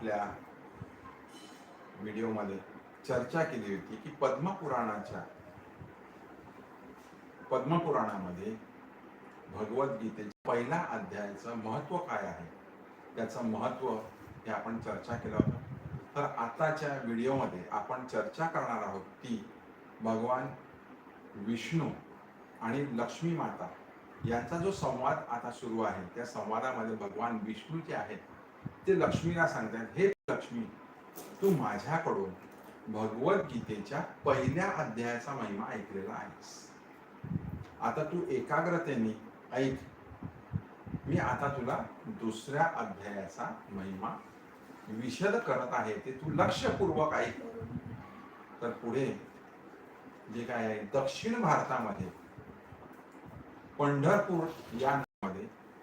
आपल्या व्हिडिओमध्ये चर्चा केली होती की पद्मपुराणाच्या पद्मपुराणामध्ये भगवद्गीतेच्या पहिला अध्यायाचं महत्त्व काय आहे? त्याचं महत्त्व हे आपण चर्चा केलं होतं. तर आताच्या व्हिडिओमध्ये आपण चर्चा करणार आहोत ती भगवान विष्णू आणि लक्ष्मी माता यांचा जो संवाद आता सुरू आहे त्या संवादामध्ये भगवान विष्णू जे आहेत ते लक्ष्मीला सांगतात हे लक्ष्मी तू माझ्याकडून भगवद्गीतेच्या पहिल्या अध्यायाचा महिमा ऐकलेला आहेस. आता तू एकाग्रतेने ऐक. मी आता तुला दुसऱ्या अध्यायाचा महिमा विशद करत आहे ते तू लक्षपूर्वक ऐक. तर पुढे जे काय आहे दक्षिण भारतामध्ये पंढरपूर या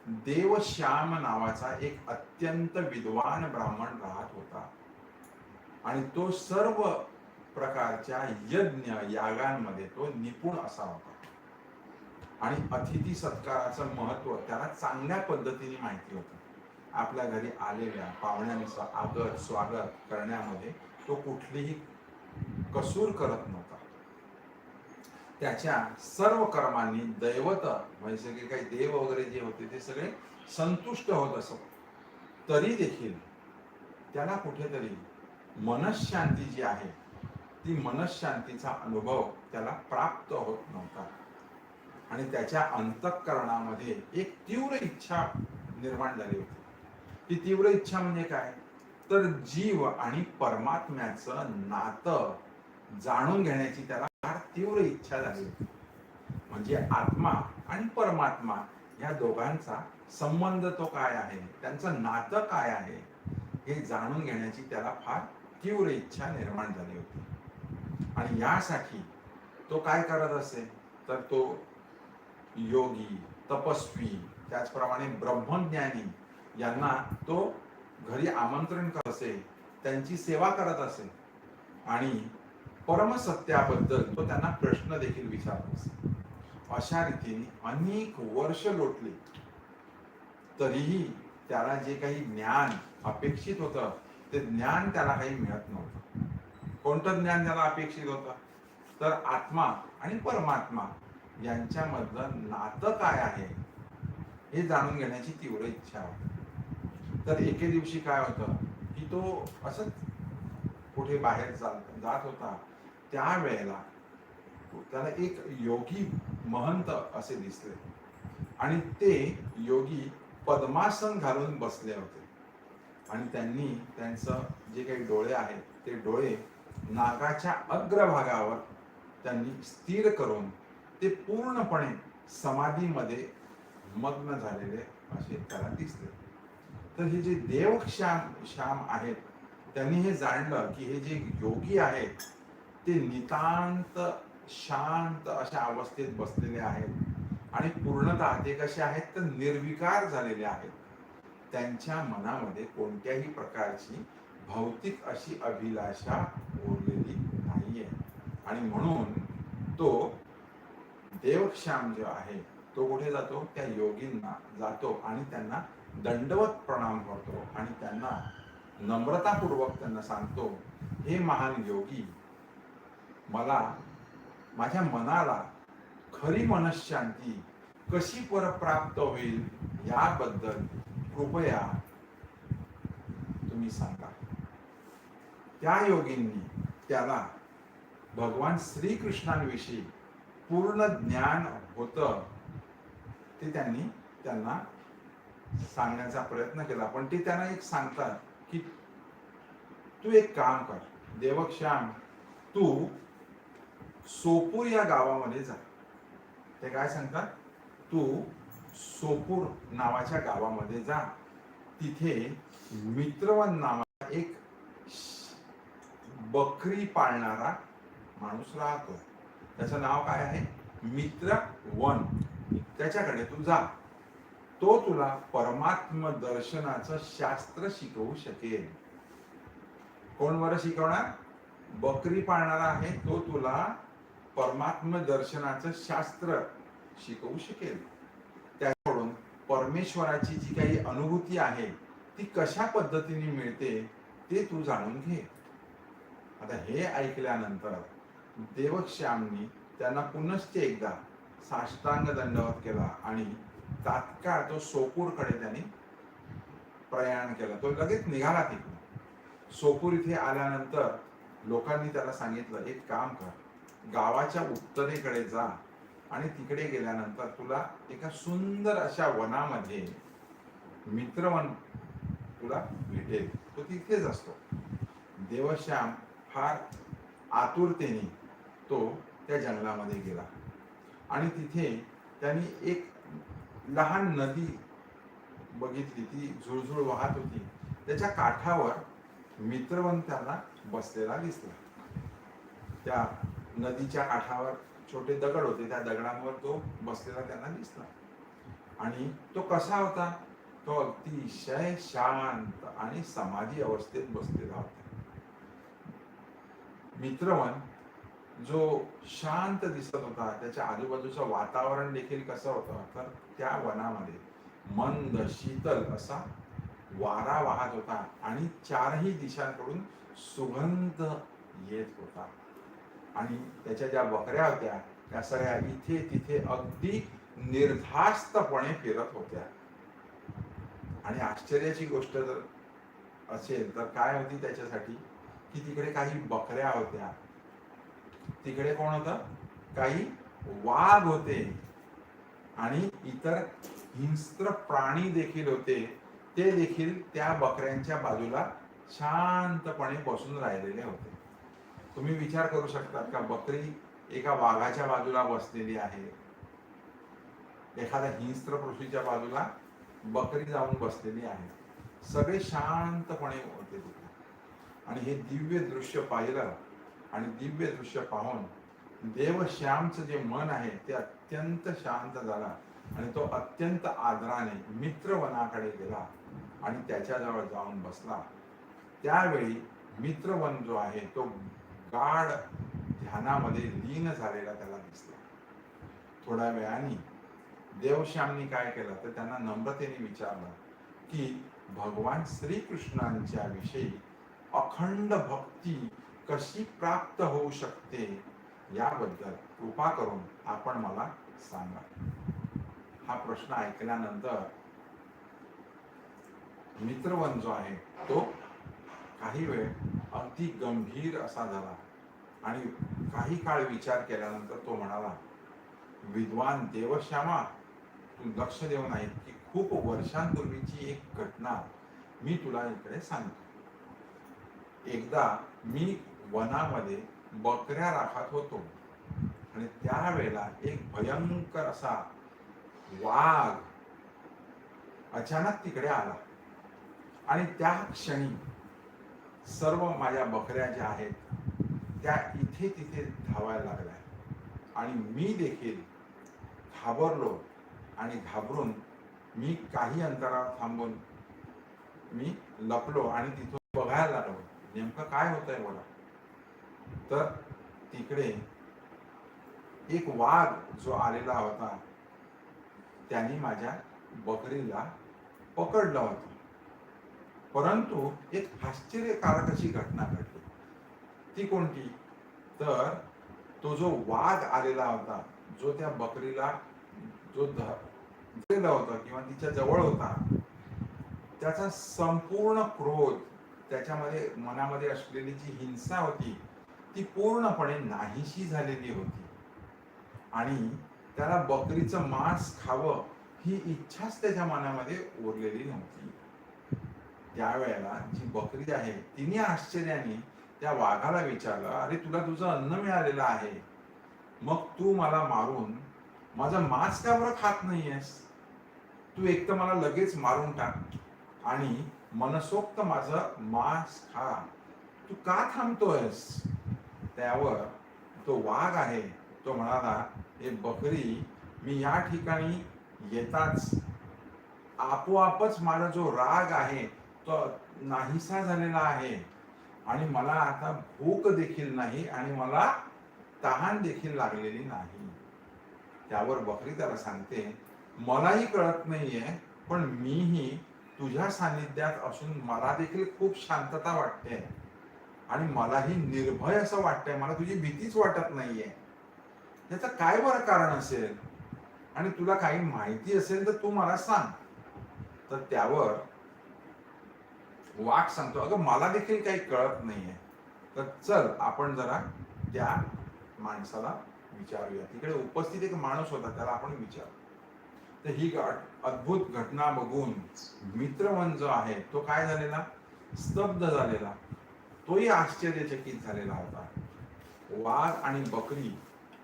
देवश्याम नावाचा एक अत्यंत विद्वान ब्राह्मण राहत होता. आणि तो सर्व प्रकारच्या यज्ञ यागांमध्ये तो निपुण असा होता. आणि अतिथी सत्काराचं महत्त्व त्याला चांगल्या पद्धतीने माहिती होतं. आपल्या घरी आलेल्या पाहुण्यांचं आदर स्वागत करण्यामध्ये तो कुठलीही कसूर करत नव्हता. त्याच्या सर्व कर्मांनी दैवत म्हणजे सगळे काही देव वगैरे जे होते ते सगळे संतुष्ट होत असत. तरी देखील त्याला कुठेतरी मनशांती जी आहे ती मनशांतीचा अनुभव त्याला प्राप्त होत नव्हता. आणि त्याच्या अंतःकरणामध्ये एक तीव्र इच्छा निर्माण झाली होती. ती तीव्र इच्छा म्हणजे काय? तर जीव आणि परमात्म्याचं नातं जाणून घेण्याची त्याला फार तीव्र इच्छा झाली होती. म्हणजे आत्मा आणि परमात्मा या दोघांचा संबंध तो काय आहे? त्यांचं नातं काय आहे? हे जाणून घेण्याची त्याला फार तीव्र इच्छा निर्माण झाली होती. आणि यासाठी तो काय करत असे? तर तो योगी तपस्वी त्याचप्रमाणे ब्रह्मज्ञानी यांना तो घरी आमंत्रण करत असे त्यांची सेवा करत असे. आणि परमसत्याबद्दल तो त्यांना प्रश्न देखील विचारत अशा रीतीने अनेक वर्ष लोटली. तरीही त्याला जे काही ज्ञान अपेक्षित होतं ते ज्ञान त्याला काही मिळत नव्हतं. कोणतं ज्ञान त्याला अपेक्षित होतं? तर आत्मा आणि परमात्मा यांच्यामधलं नातं काय आहे हे जाणून घेण्याची तीव्र इच्छा होती. तर एके दिवशी काय होतं की तो असंच कुठे बाहेर जात होता. त्यावेळेला त्याला एक योगी महंत असे दिसले. आणि ते योगी पद्मासन घालून बसले होते. आणि त्यांनी त्यांचं जे काही डोळे आहेत ते डोळे नागाच्या अग्रभागावर त्यांनी स्थिर करून ते पूर्णपणे समाधीमध्ये मग्न झालेले असे त्याला दिसले. तर हे जे देव श्याम श्याम आहेत त्यांनी हे जाणलं की हे जे योगी आहेत ते नितांत शांत अशा अवस्थेत बसलेले आहेत. आणि पूर्णतः ते कसे आहेत? तर निर्विकार झालेले आहेत. त्यांच्या मनामध्ये कोणत्याही प्रकारची भौतिक अशी अभिलाषा उरलेली नाहीये. आणि म्हणून तो देवश्याम जो आहे तो कुठे जातो? त्या योगींना जातो आणि त्यांना दंडवत प्रणाम करतो आणि त्यांना नम्रतापूर्वक त्यांना सांगतो हे महान योगी मला माझ्या मनाला खरी मनशांती कशी परप्राप्त होईल याबद्दल कृपया तुम्ही सांगा. त्या योगींनी त्याला भगवान श्रीकृष्णांविषयी पूर्ण ज्ञान होतं ते त्यांनी त्यांना सांगण्याचा प्रयत्न केला. पण ते त्यांना एक सांगतात की तू एक काम कर. देवक्षाम तू सोपूर या गावामध्ये जा. ते काय सांगतात? तू सोपूर नावाच्या गावामध्ये जा. तिथे मित्रवन नावाचा एक बकरी पाळणारा माणूस राहतो. त्याचं नाव काय आहे? मित्र वन त्याच्याकडे तू जा. तो तुला परमात्म दर्शनाचं शास्त्र शिकवू शकेल. कोण बरं शिकवणार? बकरी पाळणारा आहे. तो तुला परमात्म दर्शनाचं शास्त्र शिकवू शकेल. त्याकडून परमेश्वराची जी काही अनुभूती आहे ती कशा पद्धतीने मिळते ते तू जाणून घे. आता हे ऐकल्यानंतर देवश्यामनी त्यांना पुनश्च एकदा साष्टांग दंडवत केला आणि तात्काळ तो सोपूरकडे त्यांनी प्रयाण केला. तो लगेच निघाला तिकडून. सोपूर इथे आल्यानंतर लोकांनी त्याला सांगितलं एक काम कर गावाच्या उत्तरेकडे जा आणि तिकडे गेल्यानंतर तुला एका सुंदर अशा वनामध्ये मित्रवन तुला भेटेल. तो तिथेच असतो. देवश्याम फार आतुरतेने तो त्या जंगलामध्ये गेला. आणि तिथे त्यांनी एक लहान नदी बघितली. ती झुळझुळ वाहत होती. त्याच्या काठावर मित्रवन त्यांना बसलेला दिसला. त्या नदीच्या काठावर छोटे दगड होते. त्या दगडांवर तो बसलेला त्यांना दिसला. आणि तो कसा होता? तो अतिशय शांत आणि समाधी अवस्थेत बसलेला होता. मित्रवन जो शांत दिसत होता त्याच्या आजूबाजूचं वातावरण देखील कसं होतं? तर त्या वनामध्ये मंद शीतल असा वारा वाहत होता आणि चारही दिशांकडून सुगंध येत होता. आणि त्याच्या ज्या बकऱ्या होत्या त्या सगळ्या इथे तिथे अगदी निर्धास्तपणे फिरत होत्या. आणि आश्चर्याची गोष्ट जर असेल तर काय होती त्याच्यासाठी? की तिकडे काही बकऱ्या होत्या. तिकडे कोण होतं? काही वाघ होते. आणि इतर हिंस्त्र प्राणी देखील होते. ते देखील त्या बकऱ्यांच्या बाजूला शांतपणे बसून राहिलेले होते. तुम्ही विचार करू शकतात का बकरी एका वाघाच्या बाजूला बसलेली आहे. एखाद्या हिंस्त्र पृथ्वीच्या बाजूला बकरी जाऊन बसलेली आहे. सगळे शांतपणे होते तिथे. आणि हे दिव्य दृश्य पाहिलं आणि दिव्य दृश्य पाहून देवश्यामचं जे मन आहे ते अत्यंत शांत झाला आणि तो अत्यंत आदराने मित्रवनाकडे गेला आणि त्याच्याजवळ जाऊन बसला. त्यावेळी मित्रवन जो आहे तो गाढ ध्यानामध्ये लीन झालेला त्याला दिसला. थोड्या वेळाने देवश्यामनी काय केलं तर त्यांना नम्रतेने विचारलं की भगवान श्रीकृष्णांच्या विषयी अखंड भक्ती कशी प्राप्त होऊ शकते? याबद्दल कृपा करून आपण मला सांगा. हा प्रश्न ऐकल्यानंतर मित्रवन जो आहे तो काही वेळ अगदी गंभीर असा झाला. आणि काही काळ विचार केल्यानंतर तो म्हणाला विद्वान देवश्यामा तू लक्ष देऊन आहे की खूप वर्षांपूर्वीची एक घटना मी तुला इकडे सांगतो. एकदा मी वनामध्ये बकऱ्या राखत होतो आणि त्यावेळेला एक भयंकर असा वाघ अचानक तिकडे आला. आणि त्या क्षणी सर्व माझ्या बकऱ्या ज्या आहेत त्या इथे तिथे धावायला लागल्या. आणि मी देखील घाबरलो आणि घाबरून मी काही अंतरावर थांबून मी लपलो आणि तिथून बघायला लागलो नेमकं काय होत आहे मला तर तिकडे एक वाघ जो आलेला होता त्यांनी माझ्या बकरीला पकडलं होतं. परंतु एक आश्चर्यकारक अशी घटना घडली. ती कोणती? तर तो जो वाघ आलेला होता जो त्या बकरीला जो धरलेला होता किंवा तिच्या जवळ होता त्याचा संपूर्ण क्रोध त्याच्यामध्ये मनामध्ये असलेली जी हिंसा होती ती पूर्णपणे नाहीशी झालेली होती. आणि त्याला बकरीचं मांस खावं ही इच्छाच त्याच्या मनामध्ये उरलेली नव्हती. त्यावेळेला जी बकरी आहे तिने आश्चर्याने त्या वाघाला विचारलं अरे तुला तुझं अन्न मिळालेलं आहे. मग तू मला मारून माझं मांस का बरं खात नाहीयेस? तू एक तर मला लगेच मारून टाक आणि मनसोक्त माझं मांस खा. तू का थांबतोयस? त्यावर तो वाघ आहे तो म्हणाला हे बकरी मी या ठिकाणी येताच आपोआपच माझा जो राग आहे तो नाहीसा झालेला आहे. आणि मला आता भूक देखील नाही आणि मला तहान देखील लागलेली नाही. त्यावर बकरी त्याला सांगते मलाही कळत नाहीये पण मीही तुझ्या सानिध्यात असून मला देखील खूप शांतता वाटते. आणि मलाही निर्भय असं वाटतंय मला तुझी भीतीच वाटत नाहीये. याचं काय बरं कारण असेल? आणि तुला काही माहिती असेल तर तू मला सांग. तर त्यावर वाक सांगतो. अगं मला देखील काही कळत नाहीये. तर चल आपण जरा त्या माणसाला विचारूया. तिकडे उपस्थित एक माणूस होता त्याला आपण विचार. तर ही अद्भुत घटना बघून मित्रवन जो आहे तो काय झालेला? स्तब्ध झालेला. तोही आश्चर्यचकित झालेला होता. वाघ आणि बकरी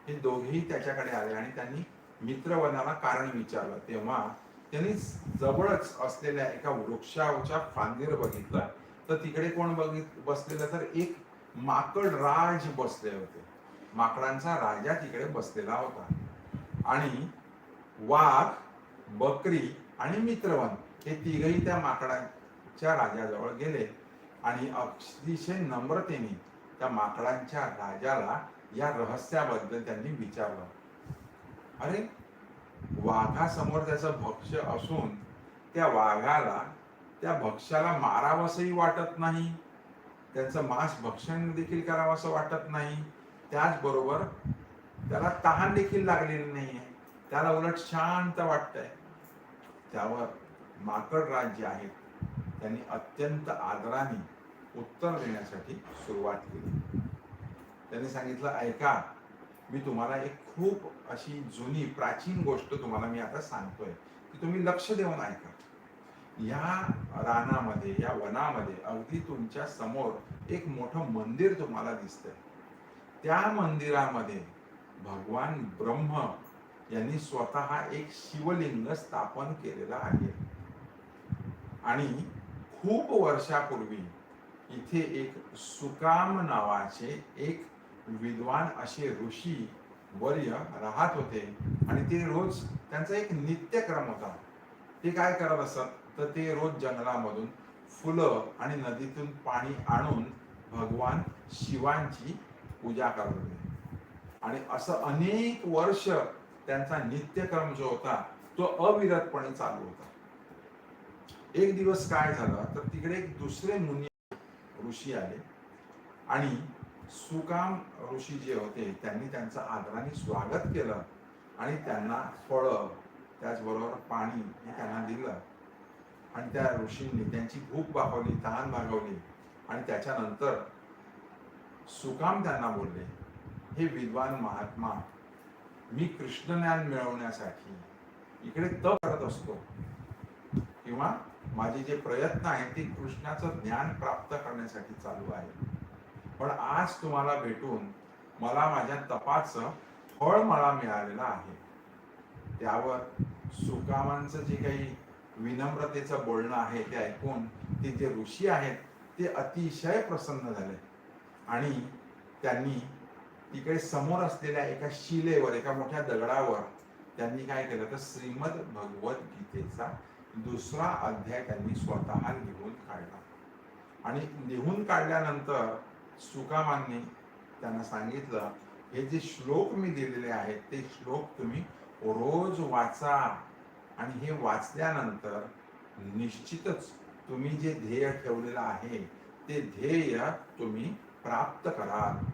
हे दोघेही त्याच्याकडे आले आणि त्यांनी मित्रवनाला कारण विचारलं. तेव्हा त्यांनी जवळच असलेल्या एका वृक्षाच्या फांदीवर बघितलं. तर तिकडे कोण बघित बसलेलं? तर एक माकड राज बसले होते. माकडांचा राजा तिकडे बसलेला होता. आणि वाघ बकरी आणि मित्रवन हे तिघही त्या माकडांच्या राजाजवळ गेले. आणि अतिशय नम्रतेने त्या माकडांच्या राजाला या रहस्याबद्दल त्यांनी विचारलं. अरे वाघासमोर त्याचं भक्ष्य असून त्या वाघाला त्या भक्ष्याला मारावंसंही वाटत नाही. त्यांचं मांस भक्षण देखील करावंसं वाटत नाही. त्याचबरोबर त्याला तहान देखील लागलेली आहे त्याला उलट शांत वाटतंय. त्यावर माकड राज्य आहेत त्यांनी अत्यंत आदराने उत्तर देण्यासाठी सुरुवात केली. त्यांनी सांगितलं ऐका मी तुम्हाला एक खूप अशी जुनी प्राचीन गोष्ट तुम्हाला मी आता सांगतोय की तुम्ही लक्ष देऊन ऐका. या रानामध्ये या वनामध्ये अगदी तुमच्यासमोर एक मोठं मंदिर तुम्हाला दिसतंय. त्या मंदिरामध्ये भगवान ब्रह्म यांनी स्वतः एक शिवलिंग स्थापन केलेलं आहे. आणि खूप वर्षापूर्वी इथे एक सुकाम नावाचे एक विद्वान असे ऋषी वर्य राहत होते. आणि ते रोज त्यांचा एक नित्यक्रम होता. ते काय करत असत? तर ते रोज जंगलामधून फुलं आणि नदीतून पाणी आणून भगवान शिवांची पूजा करत होते. आणि असं अनेक वर्ष त्यांचा नित्यक्रम जो होता तो अविरतपणे चालू होता. एक दिवस काय झालं? तर तिकडे एक दुसरे मुनी ऋषी आले. आणि सुकाम ऋषी जे होते त्यांनी त्यांचं आदराने स्वागत केलं आणि त्यांना फळं त्याचबरोबर पाणी हे त्यांना दिलं. आणि त्या ऋषींनी त्यांची भूक भागवली तहान भागवली आणि त्याच्यानंतर सुकाम त्यांना बोलले हे विद्वान महात्मा मी कृष्णज्ञान मिळवण्यासाठी इकडे तप करत असतो. किंवा माझे जे प्रयत्न आहेत ते कृष्णाचं ज्ञान प्राप्त करण्यासाठी चालू आहे. पण आज तुम्हाला भेटून मला माझ्या तपाचं फळ मला मिळालेलं आहे. त्यावर सुकामांचं जे काही विनम्रतेचं बोलणं आहे ते ऐकून ते जे ऋषी आहेत ते अतिशय प्रसन्न झाले. आणि त्यांनी तिकडे समोर असलेल्या एका शिलेवर एका मोठ्या दगडावर त्यांनी काय केलं तर श्रीमद भगवत गीतेचा दुसरा अध्याय त्यांनी स्वतः लिहून काढला. आणि लिहून काढल्यानंतर सुकामांनी त्यांना सांगितलं. हे जे श्लोक मी दिलेले आहेत ते श्लोक तुम्ही रोज वाचा आणि हे वाचल्यानंतर निश्चितच तुम्ही जे ध्येय ठेवलेलं आहे ते ध्येय तुम्ही प्राप्त कराल.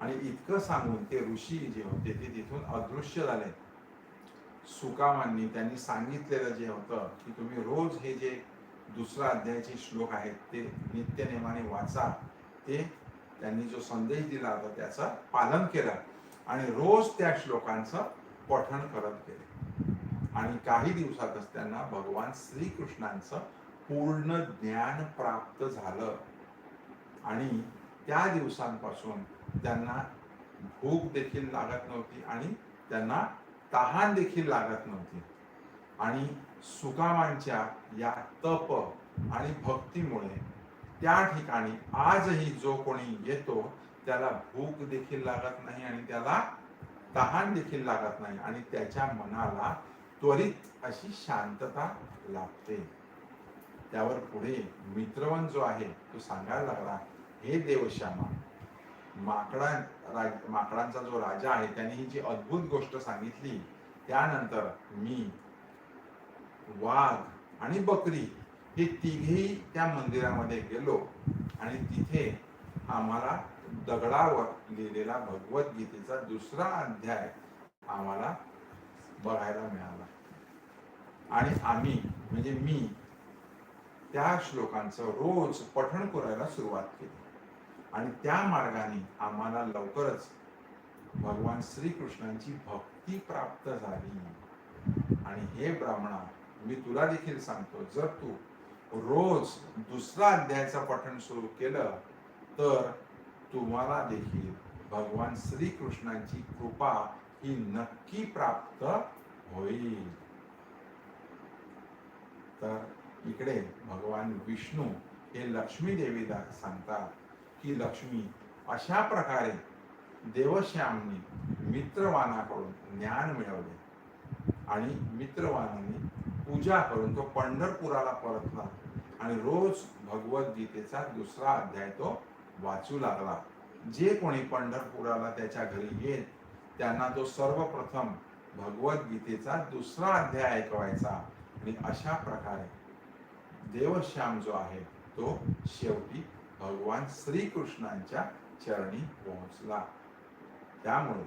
आणि इतकं सांगून ते ऋषी जे होते ते तिथून अदृश्य झाले. सुकामांनी त्यांनी सांगितलेलं जे होतं की तुम्ही रोज हे जे दुसरा अध्यायाचे श्लोक आहेत ते नित्यनेमाने वाचा. ते त्यांनी जो संदेश दिला होता त्याचं पालन केलं आणि रोज त्या श्लोकांचं पठण करत गेले. आणि काही दिवसातच त्यांना भगवान श्रीकृष्णांचं पूर्ण ज्ञान प्राप्त झालं. आणि त्या दिवसांपासून त्यांना भूक देखील लागत नव्हती आणि त्यांना तहान देखील लागत नव्हती. आणि सुकामांच्या या तप आणि भक्तीमुळे त्या ठिकाणी आजही जो कोणी येतो त्याला भूक देखील लागत नाही आणि त्याला तहान देखील लागत नाही आणि त्याच्या मनाला त्वरित अशी शांतता लाभते. त्यावर पुढे मित्रवन जो आहे तो सांगायला लागला हे देवश्यामा माकडा राज माकडांचा जो राजा आहे त्याने ही जी अद्भुत गोष्ट सांगितली त्यानंतर मी वाघ आणि बकरी हे तिघेही त्या मंदिरामध्ये गेलो आणि तिथे आम्हाला दगडावर लिहिलेला भगवद्गीतेचा दुसरा अध्याय आम्हाला बघायला मिळाला. आणि आम्ही म्हणजे मी त्या श्लोकांचं रोज पठण करायला सुरुवात केली. आणि त्या मार्गाने आम्हाला लवकरच भगवान श्रीकृष्णांची भक्ती प्राप्त झाली. आणि हे ब्राह्मणा मी तुला देखील सांगतो जर तू रोज दुसरा अध्यायाचं पठण सुरू केलं तर तुम्हाला देखील भगवान श्रीकृष्णांची कृपा ही नक्की प्राप्त होईल. तर इकडे भगवान विष्णू हे लक्ष्मी देवीला सांगतात की लक्ष्मी अशा प्रकारे देवश्यामनी मित्रवानाकडून ज्ञान मिळवले आणि मित्रवानाने पूजा करून तो पंढरपुराला परतला आणि रोज भगवद्गीतेचा दुसरा अध्याय तो वाचू लागला. जे कोणी पंढरपुराला त्याच्या घरी येत त्यांना तो सर्वप्रथम भगवद्गीतेचा दुसरा अध्याय ऐकवायचा. आणि अशा प्रकारे देवश्याम जो आहे तो शेवटी भगवान श्रीकृष्णांच्या चरणी पोहोचला. त्यामुळे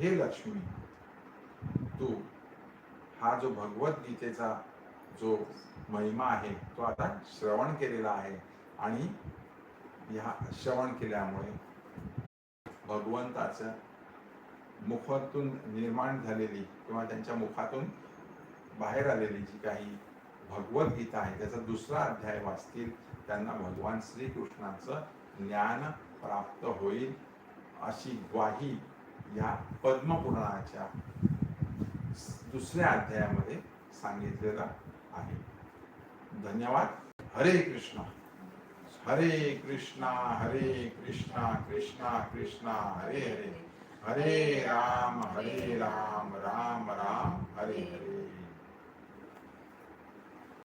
हे लक्ष्मी तू हा जो भगवद्गीतेचा जो महिमा आहे तो आता श्रवण केलेला आहे आणि ह्या श्रवण केल्यामुळे भगवंताचं मुखातून निर्माण झालेली किंवा त्यांच्या मुखातून बाहेर आलेली जी काही भगवद्गीता आहे त्याचा दुसरा अध्याय वाचतील त्यांना भगवान श्रीकृष्णाचं ज्ञान प्राप्त होईल अशी ग्वाही या पद्मपुराणाच्या दुसऱ्या अध्यायामध्ये सांगितलेलं आहे. धन्यवाद. हरे कृष्णा. हरे कृष्णा हरे कृष्णा कृष्णा कृष्णा हरे हरे. हरे राम हरे राम राम राम हरे हरे.